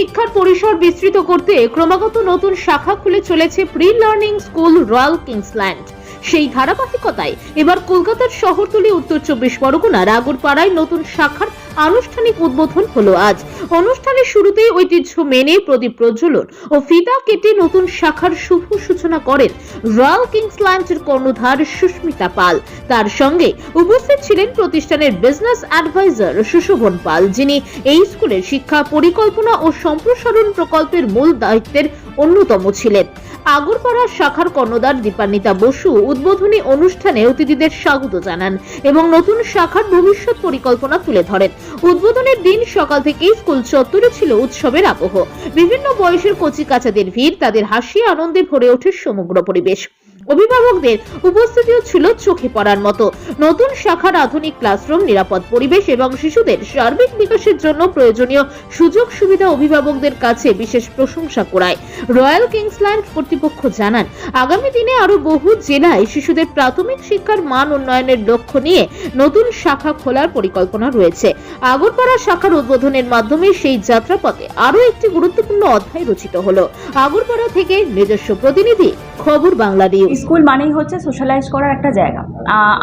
শিক্ষার পরিসর বিস্তৃত করতে ক্রমাগত নতুন শাখা খুলে চলেছে pre learning school Royal Kingsland. সেই ধারাবাহিকতায়। এবার কলকাতার শহরতলি, উত্তর চব্বিশ পরগনার আগরপাড়ায় নতুন শাখার আনুষ্ঠানিক উদ্বোধন হলো আজ। অনুষ্ঠানের শুরুতেই ঐতিহ্য মেনে প্রদীপ প্রজ্বলন ও ফিতা কেটে নতুন শাখার শুভ সূচনা করেন রয়্যাল কিংসল্যান্ডের কর্ণধার সুস্মিতা পাল। তার সঙ্গে উপস্থিত ছিলেন প্রতিষ্ঠানের বিজনেস অ্যাডভাইজার সুশোভন পাল, যিনি এই স্কুলের শিক্ষা, পরিকল্পনা ও সম্প্রসারণ প্রকল্পের মূল দায়িত্বের অন্যতম ছিলেন। আগরপাড়া শাখার কর্ণদার দীপান্বিতা বসু উদ্বোধনী অনুষ্ঠানে অতিথিদের স্বাগত জানান এবং নতুন শাখার ভবিষ্যৎ পরিকল্পনা তুলে ধরেন। উদ্বোধনের দিন সকাল থেকেই স্কুল চত্বরে ছিল উৎসবের আবহ। বিভিন্ন বয়সের কচি কাচাদের ভিড়, তাদের হাসি, আনন্দে ভরে ওঠে সমগ্র পরিবেশ। অভিভাবকদের উপস্থিতিও ছিল চোখে পড়ার মতো। নতুন শাখার আধুনিক ক্লাসরুম, নিরাপদ পরিবেশ এবং শিশুদের সার্বিক বিকাশের জন্য প্রয়োজনীয় সুযোগ সুবিধা অভিভাবকদের কাছে বিশেষ প্রশংসা করায় রয়্যাল কিংসল্যান্ড কর্তৃপক্ষ জানান, আগামী দিনে আরও বহু জেলায় শিশুদের প্রাথমিক শিক্ষার মান উন্নয়নের লক্ষ্য নিয়ে নতুন শাখা খোলার পরিকল্পনা রয়েছে। আগরপাড়া শাখার উদ্বোধনের মাধ্যমে সেই যাত্রাপথে আরও একটি গুরুত্বপূর্ণ অধ্যায় রচিত হলো। আগরপাড়া থেকে নিজস্ব প্রতিনিধি খবর বাংলা নিউজ। স্কুল মানেই হচ্ছে সোশ্যালাইজ করার একটা জায়গা।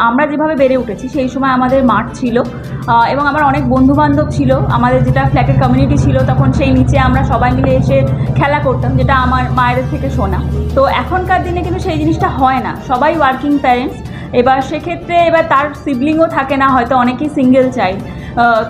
আমরা যেভাবে বেড়ে উঠেছি, সেই সময় আমাদের মাঠ ছিল। এবং আমার অনেক বন্ধু বান্ধব ছিল। আমাদের যেটা ফ্ল্যাটের কমিউনিটি ছিল, তখন সেই নিচে আমরা সবাই মিলে এসে খেলা করতাম, যেটা আমার মায়ের থেকে শোনা। তো এখনকার দিনে কিন্তু সেই জিনিসটা হয় না। সবাই ওয়ার্কিং প্যারেন্টস এবার সেক্ষেত্রে এবার তার সিবলিংও থাকে না, হয়তো অনেকেই সিঙ্গেল চাইল্ড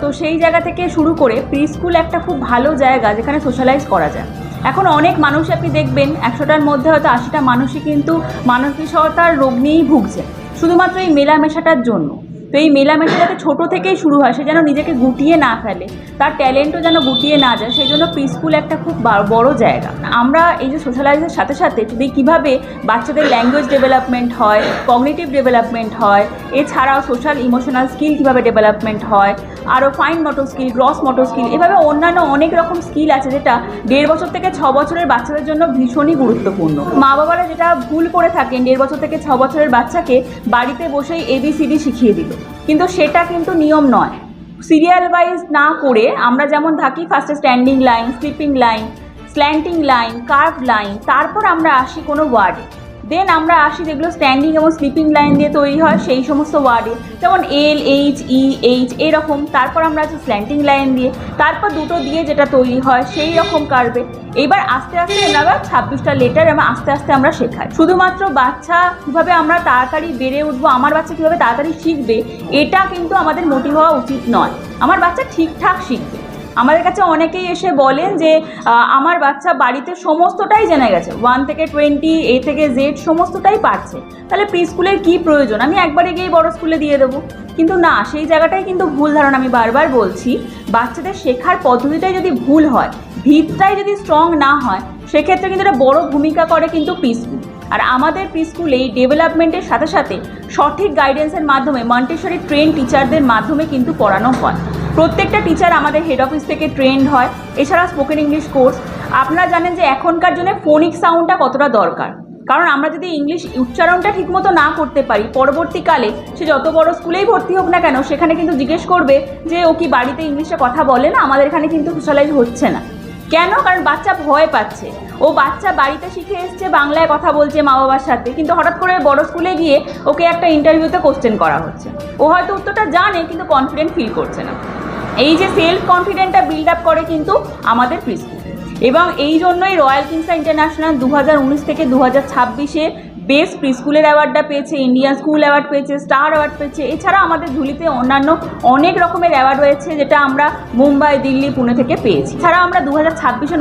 তো সেই জায়গা থেকে শুরু করে প্রি স্কুল একটা খুব ভালো জায়গা, যেখানে সোশ্যালাইজ করা যায়। এখন অনেক মানুষ আপনি দেখবেন, একশোটার মধ্যে হয়তো আশিটা মানুষই কিন্তু মানসিকতার রোগ নিয়েই ভুগছে। শুধুমাত্র এই মেলামেশাটার জন্য। তো এই মেলামেশা যাতে ছোটো থেকেই শুরু হয়, সে যেন নিজেকে গুটিয়ে না ফেলে, তার ট্যালেন্টও যেন গুটিয়ে না যায়, সেই জন্য প্রি স্কুল একটা খুব বড় জায়গা। আমরা এই যে সোশ্যালাইজের সাথে সাথে যদি কীভাবে বাচ্চাদের ল্যাঙ্গুয়েজ ডেভেলপমেন্ট হয় কগনিটিভ ডেভেলপমেন্ট হয়, এছাড়াও সোশ্যাল ইমোশনাল স্কিল কীভাবে ডেভেলপমেন্ট হয় আরও fine motor skill gross motor skill এভাবে অন্যান্য অনেক রকম স্কিল আছে যেটা দেড় বছর থেকে ছ বছরের বাচ্চাদের জন্য ভীষণই গুরুত্বপূর্ণ। মা বাবারা যেটা ভুল করে থাকেন, দেড় বছর থেকে ছ বছরের বাচ্চাকে বাড়িতে বসেই এবিসিডি শিখিয়ে দিল। কিন্তু সেটা কিন্তু নিয়ম নয়। সিরিয়াল ওয়াইজ না করে আমরা যেমন থাকি ফার্স্টে standing line sleeping line slanting line curve line তারপর আমরা আসি কোনো ওয়ার্ডে দেন আমরা আসি যেগুলো স্ট্যান্ডিং এবং স্লিপিং লাইন দিয়ে তৈরি হয়, সেই সমস্ত ওয়ার্ডে যেমন এল এইচ ই এইচ এরকম। তারপর আমরা আছি স্ল্যান্টিং লাইন দিয়ে। তারপর দুটো দিয়ে যেটা তৈরি হয়, সেই রকম কার্ভে এবার আস্তে আস্তে আমরা ছাব্বিশটা লেটার এবং আস্তে আস্তে আমরা শেখাই। শুধুমাত্র বাচ্চা কীভাবে আমরা তাড়াতাড়ি বেড়ে উঠবো, আমার বাচ্চা কীভাবে তাড়াতাড়ি শিখবে, এটা কিন্তু আমাদের মোটিভ হওয়া উচিত নয়। আমার বাচ্চা ঠিকঠাক শিখবে। আমাদের কাছে অনেকেই এসে বলেন যে আমার বাচ্চা বাড়িতে সমস্তটাই জেনে গেছে। ওয়ান থেকে টোয়েন্টি এ থেকে জেড সমস্তটাই পারছে তাহলে প্রি স্কুলের কী প্রয়োজন? আমি একবারে গিয়ে বড় স্কুলে দিয়ে দেবো। কিন্তু না, সেই জায়গাটাই কিন্তু ভুল ধারণা আমি বারবার বলছি। বাচ্চাদের শেখার পদ্ধতিটাই যদি ভুল হয়, ভিতটাই যদি স্ট্রং না হয়, সেক্ষেত্রে কিন্তু এটা বড় ভূমিকা করে কিন্তু প্রি স্কুল আর আমাদের প্রি স্কুলে এই ডেভেলপমেন্টের সাথে সাথে সঠিক গাইডেন্সের মাধ্যমে মন্টেশ্বরী ট্রেন টিচারদের মাধ্যমে কিন্তু পড়ানো হয়। প্রত্যেকটা টিচার আমাদের হেড অফিস থেকে ট্রেন্ড হয়। এছাড়া স্পোকেন ইংলিশ কোর্স আপনারা জানেন যে এখনকার জন্য ফোনিক সাউন্ডটা কতটা দরকার। কারণ আমরা যদি ইংলিশ উচ্চারণটা ঠিকমতো না করতে পারি, পরবর্তীকালে সে যত বড় স্কুলেই ভর্তি হোক না কেন, সেখানে কিন্তু জিজ্ঞেস করবে যে, ও কি বাড়িতে ইংলিশে কথা বলে না? আমাদের এখানে কিন্তু সোশ্যালাইজ হচ্ছে না। কেন? কারণ বাচ্চা ভয় পাচ্ছে। ও বাচ্চা বাড়িতে শিখে এসছে, বাংলায় কথা বলছে মা বাবার সাথে, কিন্তু হঠাৎ করে বড় স্কুলে গিয়ে ওকে একটা ইন্টারভিউতে কোশ্চেন করা হচ্ছে। ও হয়তো উত্তরটা জানে, কিন্তু কনফিডেন্ট ফিল করছে না। এই যে সেলফ কনফিডেন্টটা বিল্ড আপ করে কিন্তু আমাদের প্রিস্কুল এবং এই জন্যই রয়্যাল কিংসা ইন্টারন্যাশনাল দু হাজার উনিশ থেকে দু হাজার ছাব্বিশে বেস্ট প্রিস্কুলের অ্যাওয়ার্ডটা পেয়েছে ইন্ডিয়ান স্কুল অ্যাওয়ার্ড পেয়েছে স্টার অ্যাওয়ার্ড পেয়েছে। এছাড়া আমাদের ঝুলিতে অন্যান্য অনেক রকমের অ্যাওয়ার্ড রয়েছে, যেটা আমরা মুম্বাই, দিল্লি, পুনে থেকে পেয়েছি। ছাড়া আমরা দু হাজার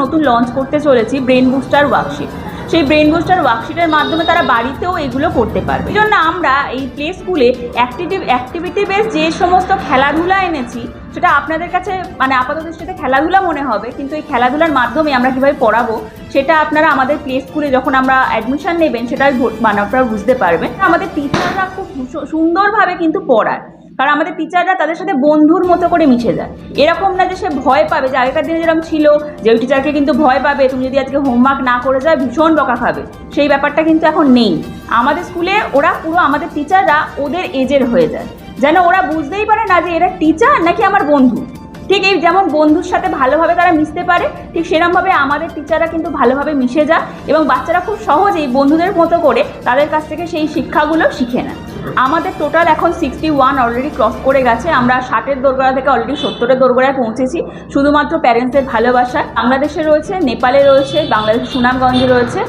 নতুন লঞ্চ করতে চলেছি ব্রেন বুস্টার ওয়ার্কশিট সেই ব্রেন বুস্টার ওয়ার্কশিটের মাধ্যমে তারা বাড়িতেও এগুলো করতে পারবে। এই জন্য আমরা এই প্লে স্কুলে অ্যাক্টিভিটি অ্যাক্টিভিটি বেস যে সমস্ত খেলাধুলা এনেছি, সেটা আপনাদের কাছে মানে আপাতত দৃষ্টিতে খেলাধুলা মনে হবে, কিন্তু এই খেলাধুলার মাধ্যমে আমরা কীভাবে পড়াবো, সেটা আপনারা আমাদের প্লে স্কুলে যখন আমরা অ্যাডমিশন নেবেন, সেটা মানে আপনারা বুঝতে পারবেন। আমাদের টিচাররা খুব সুন্দরভাবে কিন্তু পড়ায়। কারণ আমাদের টিচাররা তাদের সাথে বন্ধুর মতো করে মিশে যায়। এরকম না যে সে ভয় পাবে, যে আগেকার দিনে যেরকম ছিল যে ওই টিচারকে কিন্তু ভয় পাবে, তুমি যদি আজকে হোমওয়ার্ক না করে যায় ভীষণ বকা খাবে। সেই ব্যাপারটা কিন্তু এখন নেই। আমাদের স্কুলে ওরা পুরো আমাদের টিচাররা ওদের এজের হয়ে যায়। যেন ওরা বুঝতেই পারে না যে এরা টিচার নাকি আমার বন্ধু। ঠিক এই যেমন বন্ধুর সাথে ভালোভাবে তারা মিশতে পারে, ঠিক সেরকমভাবে আমাদের টিচাররা কিন্তু ভালোভাবে মিশে যায় এবং বাচ্চারা খুব সহজেই বন্ধুদের মতো করে তাদের কাছ থেকে সেই শিক্ষাগুলো শিখে নেয়। আমাদের টোটাল এখন সিক্সটি ওয়ান অলরেডি ক্রস করে গেছে। আমরা ষাটের দোরগোড়া থেকে অলরেডি সত্তরের দোরগোড়ায় পৌঁছেছি। শুধুমাত্র প্যারেন্টসদের ভালোবাসায় বাংলাদেশে রয়েছে, নেপালে রয়েছে, বাংলাদেশ সুনামগঞ্জে রয়েছে।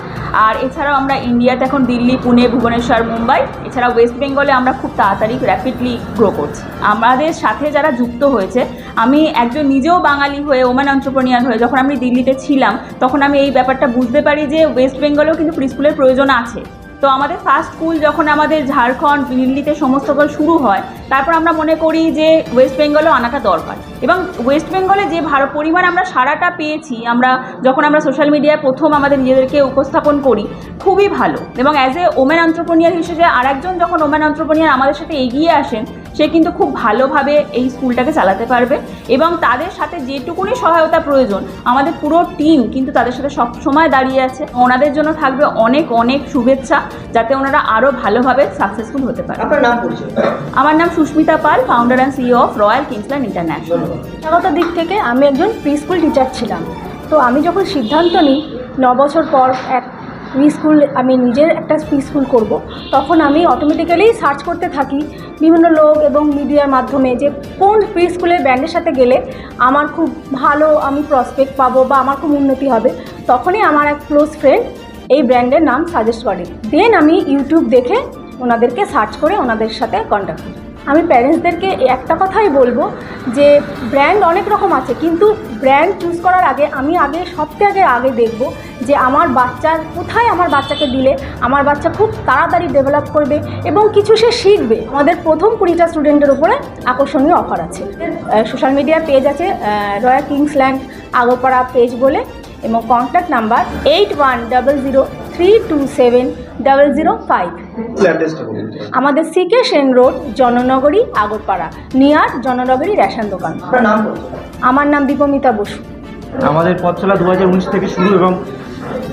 আর এছাড়াও আমরা ইন্ডিয়াতে এখন দিল্লি, পুনে, ভুবনেশ্বর, মুম্বাই। এছাড়া ওয়েস্ট বেঙ্গলে আমরা খুব তাড়াতাড়ি র্যাপিডলি গ্রো করছি। আমাদের সাথে যারা যুক্ত হয়েছে, আমি একজন নিজেও বাঙালি হয়ে ওম্যান অন্টারপ্রনিয়ার হয়ে, যখন আমি দিল্লিতে ছিলাম, তখন আমি এই ব্যাপারটা বুঝতে পারি যে ওয়েস্ট বেঙ্গলেও কিন্তু প্রি স্কুলের প্রয়োজন আছে। তো আমাদের ফার্স্ট স্কুল যখন আমাদের ঝাড়খণ্ড, দিল্লিতে সমস্ত শুরু হয়, তারপর আমরা মনে করি যে ওয়েস্ট বেঙ্গলও আনাটা দরকার। এবং ওয়েস্ট বেঙ্গলে যে ভারত পরিমাণ আমরা সারাটা পেয়েছি, আমরা যখন আমরা সোশ্যাল মিডিয়ায় প্রথম আমাদের নিজেদেরকে উপস্থাপন করি, খুবই ভালো। এবং অ্যাজ এ ওমেন অন্ত্রপ্রনিয়ার হিসেবে আরেকজন যখন ওমেন অন্ত্রপ্রনিয়ার আমাদের সাথে এগিয়ে আসেন সে কিন্তু খুব ভালোভাবে এই স্কুলটাকে চালাতে পারবে এবং তাদের সাথে যেটুকুনি সহায়তা প্রয়োজন আমাদের পুরো টিম কিন্তু তাদের সাথে সব সময় দাঁড়িয়ে আছে। ওনাদের জন্য থাকবে অনেক অনেক শুভেচ্ছা যাতে ওনারা আরও ভালোভাবে সাকসেসফুল হতে পারে। আপনার নাম পরিচয়? আমার নাম Susmita Pal founder and CEO of Royal Kingsland International পেশাগত দিক থেকে আমি একজন প্রি স্কুল টিচার ছিলাম। তো আমি যখন সিদ্ধান্ত নিই ন বছর পর এক স্কুল, আমি নিজের একটা স্কুল করব। তখন আমি অটোমেটিক্যালি সার্চ করতে থাকি বিভিন্ন লোক এবং মিডিয়ার মাধ্যমে যে কোন প্রি স্কুলের ব্র্যান্ডের সাথে গেলে আমার খুব ভালো আমি প্রসপেক্ট পাবো বা আমার খুব উন্নতি হবে। তখনই আমার এক ক্লোজ ফ্রেন্ড এই ব্র্যান্ডের নাম সাজেস্ট করে। দেন আমি ইউটিউব দেখে ওনাদেরকে সার্চ করে ওনাদের সাথে কন্ট্যাক্ট করি। প্যারেন্টসদেরকে একটা কথাই বলব যে ব্র্যান্ড অনেক রকম আছে, কিন্তু ব্র্যান্ড চুজ করার আগে আমি আগে সবথেকে আগে আগে দেখব যে আমার বাচ্চার কোথায় আমার বাচ্চাকে দিলে, আমার বাচ্চা খুব তাড়াতাড়ি ডেভেলপ করবে এবং কিছু সে শিখবে। আমাদের প্রথম কুড়িটা স্টুডেন্টের উপরে আকর্ষণীয় অফার আছে। সোশ্যাল মিডিয়া পেজ আছে রয়্যাল কিংসল্যান্ড আগরপাড়া পেজ বলে, এবং contact number eight one double zero three two seven double zero five আমাদের CK Sen road Jannagari Agarpara near Jannagari ration দোকান। আমার নাম দীপমিতা বসু। আমাদের পথ চলা দু থেকে শুরু এবং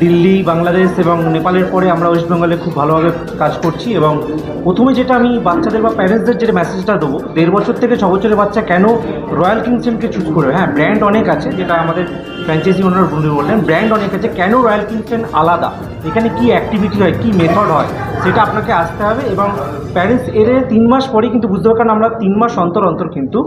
দিল্লি বাংলাদেশ এবং নেপালের পরে আমরা ওয়েস্ট বেঙ্গলে খুব ভালোভাবে কাজ করছি এবং প্রথমে যেটা আমি বাচ্চাদের বা প্যারেন্টসদের যেটা মেসেজটা দেবো দেড় বছর থেকে ছ বছরের বাচ্চা কেন রয়্যাল কিংসেনকে চুজ করবে? হ্যাঁ ব্র্যান্ড অনেক আছে যেটা আমাদের ফ্র্যাঞ্চাইজি ওনার বন্ধু বললেন ব্র্যান্ড অনেক আছে কেন রয়্যাল কিংসেন আলাদা? এখানে কি অ্যাক্টিভিটি হয়, কি মেথড হয়, সেটা আপনাকে আসতে হবে এবং প্যারেন্টস এর তিন মাস পরেই কিন্তু বুঝতে পারবেন আমরা তিন মাস অন্তর অন্তর কিন্তু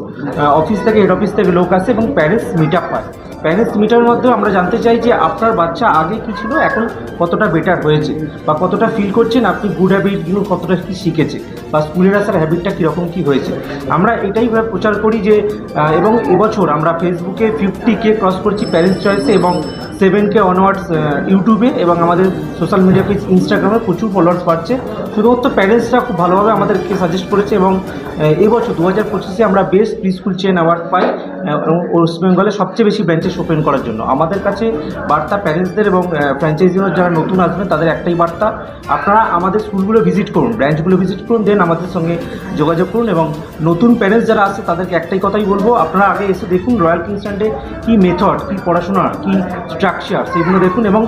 অফিস থেকে হেড অফিস থেকে লোক আসে এবং প্যারেন্টস মিট আপ হয়। প্যারেন্টস মিটার মধ্যেও আমরা জানতে চাই যে আপনার বাচ্চা আগে কী ছিল, এখন কতটা বেটার হয়েছে বা কতটা ফিল করছেন আপনি গুড হ্যাবিটগুলো কতটা কী শিখেছে বা স্কুলের আসার হ্যাবিটটা কীরকম কী হয়েছে। আমরা এটাই প্রচার করি যে এবং এবছর আমরা ফেসবুকে ফিফটি কে ক্রস করছি প্যারেন্টস চয়েসে এবং সেভেন কে অনওয়ার্ডস ইউটিউবে এবং আমাদের সোশ্যাল মিডিয়া পেজ ইনস্টাগ্রামে প্রচুর ফলোয়ার্স বাড়ছে। শুধুমাত্র প্যারেন্টসরা খুব ভালোভাবে আমাদেরকে সাজেস্ট করেছে এবং এবছর দু হাজার পঁচিশে আমরা best pre school chain award পাই এবং ওয়েস্ট বেঙ্গলে সবচেয়ে বেশি ব্রাঞ্চেস ওপেন করার জন্য। আমাদের কাছে বার্তা প্যারেন্টসদের এবং ফ্র্যাঞ্চাইজির যারা নতুন আসবেন, তাদের একটাই বার্তা, আপনারা আমাদের স্কুলগুলো ভিজিট করুন ব্রাঞ্চগুলো ভিজিট করুন দেন আমাদের সঙ্গে যোগাযোগ করুন এবং নতুন প্যারেন্টস যারা আছে তাদেরকে একটাই কথাই বলব, আপনারা আগে এসে দেখুন রয়্যাল কিংস্ট্যান্ডে কী মেথড কী পড়াশোনা, কী স্ট্রাকচার সেগুলো দেখুন এবং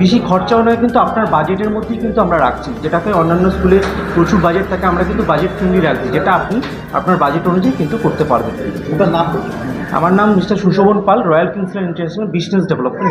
বেশি খরচাও নয় কিন্তু আপনার বাজেটের মধ্যেই কিন্তু আমরা রাখছি। যেটাকে অন্যান্য স্কুলের প্রচুর বাজেট থাকে আমরা কিন্তু বাজেট ফ্রেন্ডলি রাখছি যেটা আপনি আপনার বাজেট অনুযায়ী কিন্তু করতে পারবেন। আমার নাম Mr Sushovan Pal Royal Kingsland International business development